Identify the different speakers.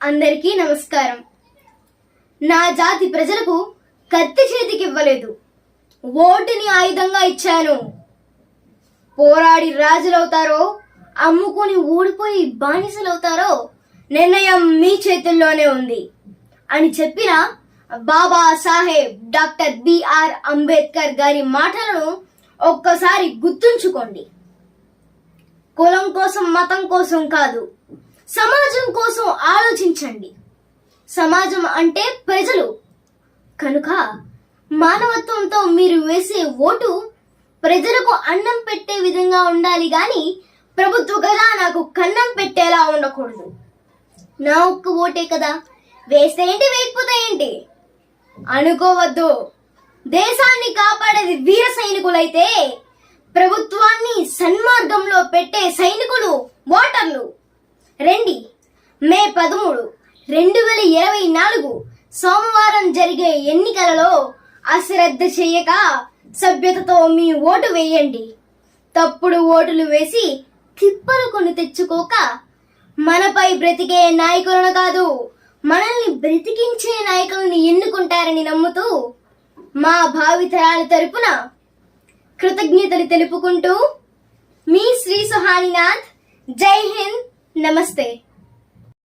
Speaker 1: అందరికీ నమస్కారం. నా జాతి ప్రజలకు కత్తి చేతికి ఇవ్వలేదు ఓటుని ఆయుధంగా ఇచ్చాను. పోరాడి రాజులవుతారో అమ్ముకొని ఊడిపోయి బానిసలవుతారో నిర్ణయం మీ చేతుల్లోనే ఉంది అని చెప్పిన బాబా సాహెబ్ డాక్టర్ బిఆర్ అంబేద్కర్ గారి మాటలను ఒక్కసారి గుర్తుంచుకోండి. కులం కోసం మతం కోసం కాదు సమాజం కోసం ఆలోచించండి. సమాజం అంటే ప్రజలు. కనుక మానవత్వంతో మీరు వేసే ఓటు ప్రజలకు అన్నం పెట్టే విధంగా ఉండాలి కానీ ప్రభుత్వ నాకు కన్నం పెట్టేలా ఉండకూడదు. నా ఒక్క ఓటే కదా. వేస్తే ఏంటి వేయకపోతే ఏంటి? అనుకోవద్దు. దేశాన్ని కాపాడేది వీర సైనికులైతే ప్రభుత్వాన్ని సన్మార్గంలో పెట్టే సైనికులు ఓటర్లు. రండి. మే పదమూడు రెండు వేల ఇరవై నాలుగు సోమవారం జరిగే ఎన్నికలలో అశ్రద్ధ చేయక సభ్యతతో మీ ఓటు వేయండి. తప్పుడు ఓటులు వేసి తిప్పలు కొని తెచ్చుకోక మనపై బ్రతికే నాయకులను కాదు మనల్ని బ్రతికించే నాయకులను ఎన్నుకుంటారని నమ్ముతూ మా భావితరాల తరపున కృతజ్ఞతలు తెలుపుకుంటూ మీ శ్రీ సుహానినాథ్. జై హింద్. నమస్తే.